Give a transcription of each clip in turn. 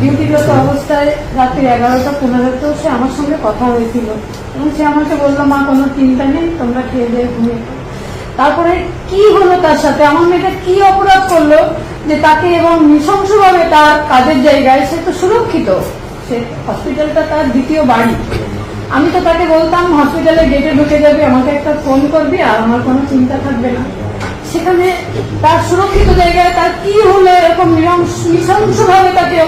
ডিউটিরত অবস্থায় রাত্রি এগারোটা, পনেরোতেও সে আমার সঙ্গে কথা হয়েছিল। এবং সে আমাকে বলল, মা, কোনো চিন্তা নেই, তোমরা খেয়ে দিয়ে ঘুমিয়ে তারপরে কি হলো তার সাথে? আমার মেয়েটা কি অপরাধ করল যে তাকে এবং নৃশংসভাবে তার কাজের জায়গায় সে তো সুরক্ষিত। সে হসপিটালটা তার দ্বিতীয় বাড়ি। আমি তো তাকে বলতাম হসপিটালে গেটে ঢুকে যাবি, আমাকে একটা ফোন করবি আর আমার কোনো চিন্তা থাকবে না। সেখানে তার সুরক্ষিত জায়গায় তার কি হলো এরকম নৃশংস ভাবে তাকে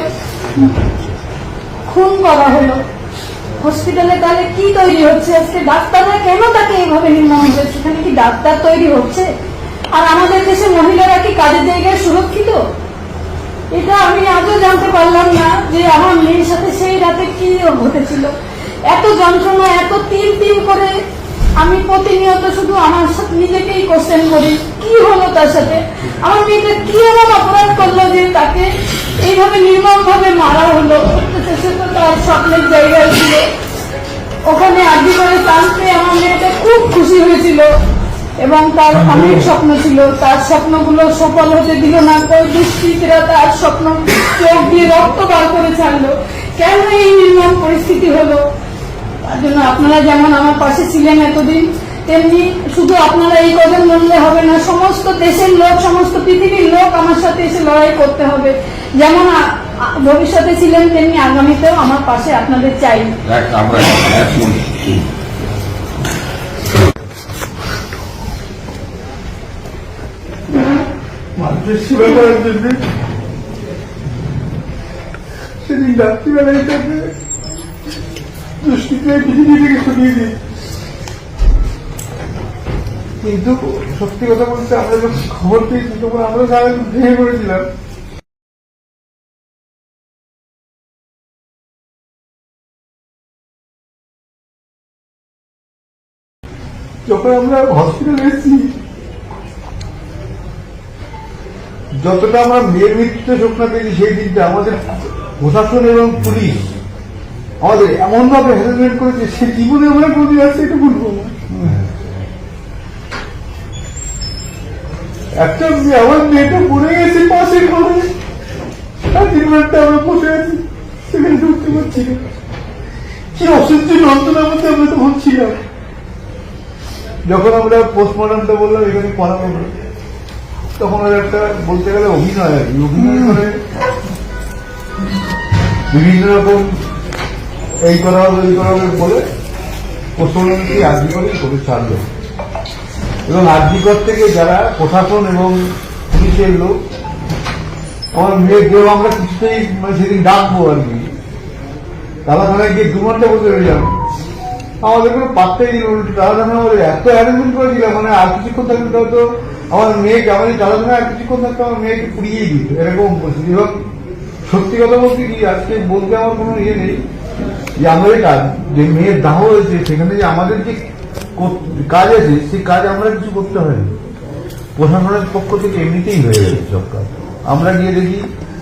খুন করা হলো। হসপিটালে তাহলে কি তৈরি হচ্ছে? আজকে ডাক্তাররা কেন তাকে এইভাবে নির্মম হবে সেখানে কি ডাক্তার তৈরি হচ্ছে? আর আমাদের দেশে মহিলারা কি কাজের জায়গায় সুরক্ষিত? এটা আমি আজও জানতে পারলাম না যে আমার মেয়ের সাথে সেই রাতে কি ঘটেছিল। এত যন্ত্রণা, এত তিন তিন করে আমি প্রতিনিয়ত শুধু আমার সাথে নিজেকেই কোশ্চেন করি, কি হলো তার সাথে? আমার মেয়েটা কি এমন অপরাধ করল যে তাকে এইভাবে নির্মম ভাবে মারা হলো। তার স্বপ্নের জায়গায় ছিল। ওখানে আগে করে টানতে আমার মেয়েটা খুব খুশি হয়েছিল এবং তার অনেক স্বপ্ন ছিল। তার স্বপ্নগুলো সফল হতে দিল না কই দুষ্কৃতীরা তার স্বপ্ন চোখ দিয়ে রক্ত বার করে ছাড়লো। কেন এই নির্মম পরিস্থিতি হলো? তার জন্য আপনারা যেমন আমার পাশে ছিলেন এতদিন তেমনি শুধু আপনারা এই কজন বললে হবে না সমস্ত দেশের লোক সমস্ত পৃথিবীর লোক আমার সাথে এসে লড়াই করতে হবে। যেমন ভবিষ্যতে ছিলেন তেমনি আগামীতেও আমার পাশে আপনাদের চাই। সেবা করার জন্য সেদিন রাত্রিবেলায় তাকে দুষ্কৃতীরা পৃথিবী থেকে সরিয়ে দিই কিন্তু সত্যি কথা বলতে আমরা যখন খবর পেয়েছি, তখন আমরা সারা ভেঙে পড়েছিলাম। যখন আমরা হসপিটালে এসেছি, যতটা আমরা মেয়ের মৃত্যুতে শোক না পেয়েছি, সেই দিনটা আমাদের প্রশাসন এবং পুলিশ আমাদের এমন ভাবে হ্যারাসমেন্ট করেছে, সে জীবনে আমরা কোনদিন আসছে এটা বলব একটা আমার মেয়েটা পড়ে গেছে পাশের ঘরে। তিন ঘণ্টা আমরা বসে আছি সেখানে ঢুকতে পারছি না। কি অসহ্য যন্ত্রণার মধ্যে আমরা তখন ছিলাম যখন আমরা পোস্টমর্টমটা বললাম এখানে করাবো না। তখন ওর একটা বলতে গেলে অভিনয় আর কি অভিনয় করে। বিভিন্ন রকম এই করা হবে এই করা হবে বলে পশ্চিমবঙ্গকে আর্জি করে করে ছাড়লো এবং আর্জিকর থেকে যারা প্রশাসন এবং পুলিশের লোক, আমার মেয়ে কেউ আমরা কিছুতেই মানে সেদিন ডাকবো আর কি। তারা থানায় গিয়ে দু ঘণ্টা বসে রয়ে যাব। আমাদের কোনো পাত্তাই দিল উল্টো তারা থানা আমাদের এত অ্যারেঞ্জমেন্ট করেছিলাম মানে আর কিছুক্ষণ থাকলে হয়তো আমার মেয়েকে, আমাদের তারা থানা আর কিছুক্ষণ থাকতে আমার মেয়েকে পুড়িয়েই দিত, এরকম পরিস্থিতি এবং সত্যি কথা বলতে কি, আজকে বলতে আমার কোনো ইয়ে নেই যে আমাদের কাজ, যে মেয়ের দাহ হয়েছে, সেখানে যে আমাদের যে কর- কাজ আছে, সেই কাজ আমরা কিছু করতে হয়নি। প্রশাসনের পক্ষ থেকে এমনিতেই হয়ে গেছে সব কাজ। আমরা গিয়ে দেখি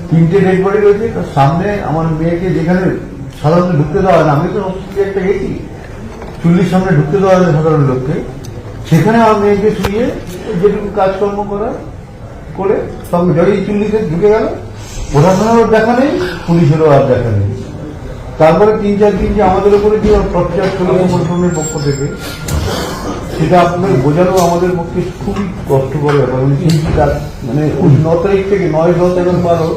তিনটে ডেড বডি রয়েছে তার সামনে আমার মেয়েকে যেখানে সাধারণত ঢুকতে দেওয়া হয় না, আমি তো হসপিটালে একটা গেছি, চুল্লির সামনে ঢুকতে দেওয়া হয় সাধারণ লোককে। সেখানে আমার মেয়েকে শুয়ে যেটুকু কাজকর্ম করা, করে সব যখনই চুল্লিতে ঢুকে গেল। প্রশাসনেরও দেখা নেই, পুলিশেরও আর দেখা নেই। তারপরে তিন চার দিন যে আমাদের উপরে যে প্রচার সংগঠনের পক্ষ থেকে। সেটা আপনাদের বোঝানো আমাদের পক্ষে খুবই কষ্টকর ব্যাপার। মানে মানে ন তারিখ থেকে নয় দশ এগারো বারো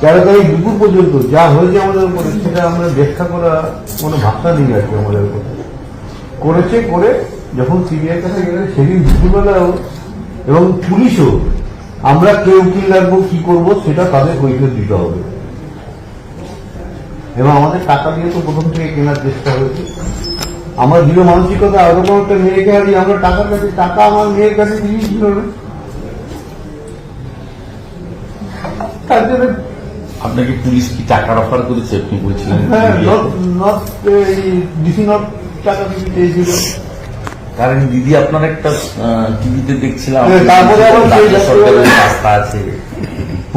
তেরো তারিখ দুপুর পর্যন্ত যা হয়েছে আমাদের উপরে সেটা আমরা ব্যাখ্যা করা কোনো ভাষা নেই আর কি আমাদের উপরে। করেছে করে যখন সিবিআই কাছে গেলে সেদিন দুপুরবেলাও এবং পুলিশও আমরা কে উকিল রাখব কি করব সেটা তাদের কৈফিয়ত দিতে হবে। এবং আমাদের টাকা দিয়ে তো প্রথম থেকে কেনার চেষ্টা হয়েছে। আমার দৃঢ় মানসিকতা ওরকম একটা মেয়েকে হারিয়ে আমরা টাকার কাছে টাকা আমার মেয়ের কাছে দিয়েছিল না। তার জন্য আপনাকে পুলিশ কি টাকার অফার করেছে? আপনি বলছিলেন হ্যাঁ টাকা কারণ দিদি আপনার একটা টিভিতে দেখছিলাম। হ্যাঁ, সরকারের রাস্তা আছে।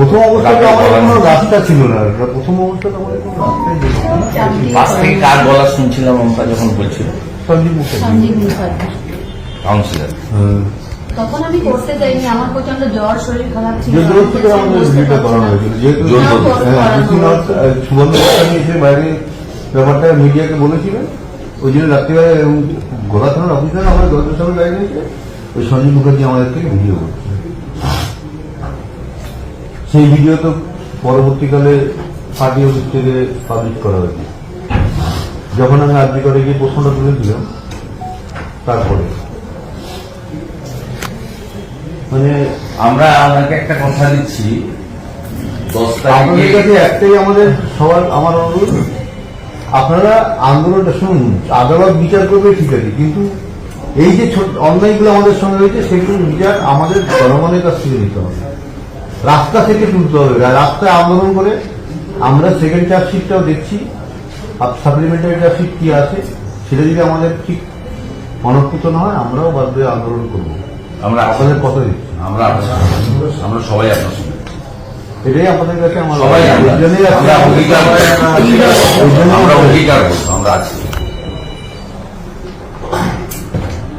প্রথম অবস্থাতে আমাদের কোনো রাস্তা ছিল না। প্রথম অবস্থাতে আমাদের কোনো রাস্তাই ছিল না। বাস থেকে কার গলা শুনছিলাম আমরা যখন বলছিল? সঞ্জীব মুখার্জি। কাউন্সিলর। হ্যাঁ। তখন আমি করতে যাইনি আমার প্রচণ্ড জ্বর শরীর খারাপ ছিল। যে দূর থেকে আমাদের ভিডিওটা করানো হয়েছিল যেহেতু হ্যাঁ, গোস্বামী এসে বাইরে ব্যাপারটা মিডিয়াকে বলেছিলেন। ওই জন্য রাত্রিবেলা গোলা থানার অফিসার সঙ্গে গাড়ি নিয়েছে। ওই সঞ্জীব মুখার্জি আমাদের থেকে ভিডিও করছে। সেই ভিডিও তো পরবর্তীকালে পার্টি অফিস থেকে পাবলিশ করা হয়েছে যখন আমি আর্জি করে গিয়ে প্রশ্নটা তুলেছিলাম তারপরে। মানে আমরা আপনাকে একটা কথা দিচ্ছি দশ আপনাদের কাছে একটাই আমাদের সবার আমার অনুরোধ আপনারা আন্দোলনটা শুনুন আদালত বিচার করবে ঠিক আছে কিন্তু এই যে অন্যায়গুলো আমাদের সঙ্গে হয়েছে সেগুলো বিচার আমাদের জনগণের কাছ থেকে নিতে হবে। রাস্তা থেকে তুলতে হবে। রাস্তায় আন্দোলন করে আমরা সেকেন্ড চার্জশিটটাও দেখছি। সাপ্লিমেন্টারি চার্জশিট কি আছে সেটা যদি আমাদের ঠিক মনঃপুত না হয় আমরাও বাধ্য হয়ে আন্দোলন করব। আমরা আপনাদের কথা দিচ্ছি। আমরা আমরা সবাই আপনার সঙ্গে এটাই আপনাদের কাছে আমার সবাই আমরা অঙ্গীকার আমরা আমরা- অঙ্গীকার করব আমরা আছি।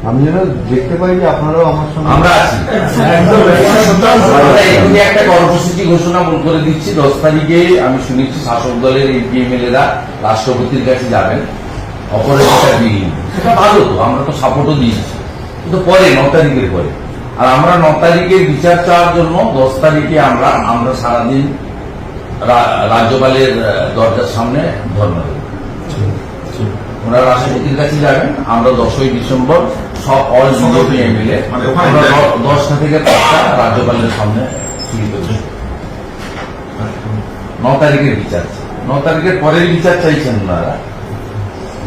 আমি যেন দেখতে পাই যে আপনারাও আমার সঙ্গে আমরা আছি। একটা কর্মসূচি ঘোষণা করে দিচ্ছি। দশ তারিখে আমি শুনেছি শাসক দলের এমপি এমএলএরা রাষ্ট্রপতির কাছে যাবেন। অপরাজিতা বিল সেটা ভালো তো আমরা তো সাপোর্টও দিয়েছি। কিন্তু পরে ন তারিখের পরে। আর আমরা ন তারিখের বিচার চাওয়ার জন্য দশ তারিখে আমরা আমরা সারাদিন রা- রাজ্যপালের দরজার সামনে ধর্ণা দেব। ওনারা রাষ্ট্রপতির কাছে যাবেন। আমরা দশই ডিসেম্বর সব অল বিজেপি এমএলএ মানে ওখানে দশটা থেকে পাঁচটা রাজ্যপালের সামনে করছি ন তারিখের বিচার ন তারিখের পরের বিচার চাইছেন ওনারা।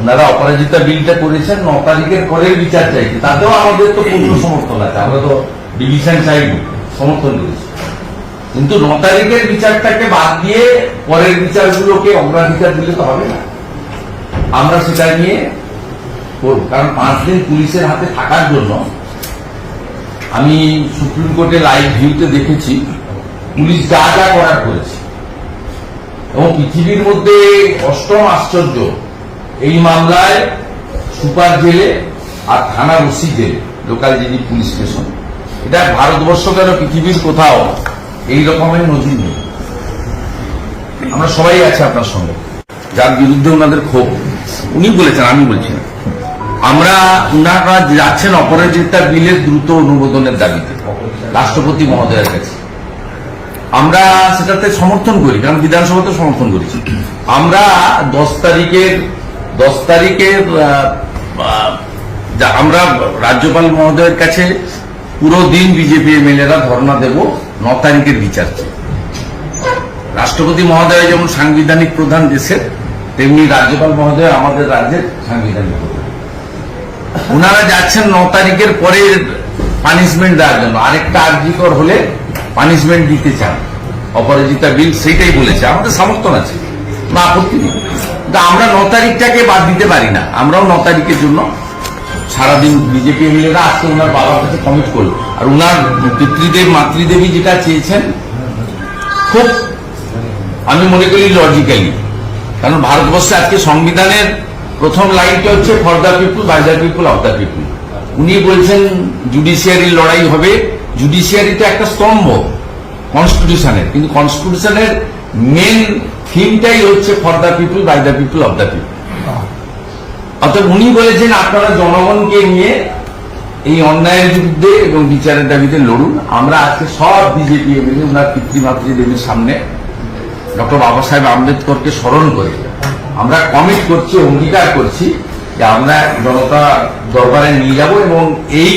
ওনারা অপরাজিতা বিলটা করেছেন ন তারিখের পরের বিচার চাইছে। তাতেও আমাদের তো পূর্ণ সমর্থন আছে। আমরা তো ডিভিশন চাইনি সমর্থন করেছি। কিন্তু ন তারিখের বিচারটাকে বাদ দিয়ে পরের বিচারগুলোকে অগ্রাধিকার দিলে তো হবে না। আমরা সেটা নিয়ে করব। কারণ পাঁচ দিন পুলিশের হাতে থাকার জন্য আমি সুপ্রিম কোর্টে লাইভ ভিউতে দেখেছি, পুলিশ যা যা করার করেছে। এবং পৃথিবীর মধ্যে অষ্টম আশ্চর্য, এই মামলায় সুপার জেলে আর থানা ওসি জেলে, লোকাল যিনি পুলিশ স্টেশন। এটা ভারতবর্ষ কেন পৃথিবীর কোথাও এই রকমের নজির নেই? আমরা সবাই আছি আপনার সঙ্গে। যার বিরুদ্ধে ওনাদের ক্ষোভ, উনি বলেছেন, আমি বলছি না। আমরা উনারা যাচ্ছেন অপরাজিতা বিলের দ্রুত অনুমোদনের দাবিতে, রাষ্ট্রপতি মহোদয়ের কাছে। আমরা সেটাতে সমর্থন করি, কারণ বিধানসভাতে সমর্থন করেছি। আমরা দশ তারিখের দশ তারিখের আমরা রাজ্যপাল মহোদয়ের কাছে পুরো দিন বিজেপি এমএলএরা ধর্ণা দেব, ন তারিখের বিচার রাষ্ট্রপতি মহোদয় যেমন সাংবিধানিক প্রধান দেশের, তেমনি রাজ্যপাল মহোদয় আমাদের রাজ্যের সাংবিধানিক প্রধান। ওনারা যাচ্ছেন ন তারিখের পরে পানিশমেন্ট দেওয়ার জন্য। আরেকটা আর্জিকর হলে পানিশমেন্ট দিতে চান। অপরাজিতা বিল সেইটাই বলেছে। আমাদের সমর্থন আছে। না আপত্তি নেই। কিন্তু আমরা ন তারিখটাকে বাদ দিতে পারি না। আমরাও ন তারিখের জন্য সারাদিন বিজেপি এমএলএরা আজকে ওনার বাবার কাছে কমিট করল। আর ওনার পিতৃদেব মাতৃদেবী যেটা চেয়েছেন, খুব আমি মনে করি লজিক্যালি কারণ ভারতবর্ষে আজকে সংবিধানের প্রথম লাইনটা হচ্ছে for the people by the people of the people উনি বলছেন জুডিশিয়ারির লড়াই হবে। জুডিশিয়ারি তো একটা স্তম্ভ কনস্টিটিউশনের কিন্তু কনস্টিটিউশনের মেন থিমটাই হচ্ছে for the people by the people of the people অর্থাৎ উনি বলেছেন, আপনারা জনগণকে নিয়ে এই অন্যায়ের বিরুদ্ধে এবং বিচারের দাবিতে লড়ুন। আমরা আজকে সব বিজেপি এমএলএ ওনার পিতৃমাতৃ দেবীর সামনে ডক্টর বাবা সাহেব আম্বেদকরকে স্মরণ করে আমরা কমিট করছি অঙ্গীকার করছি যে আমরা জনতা দরবারে নিয়ে যাব এবং এই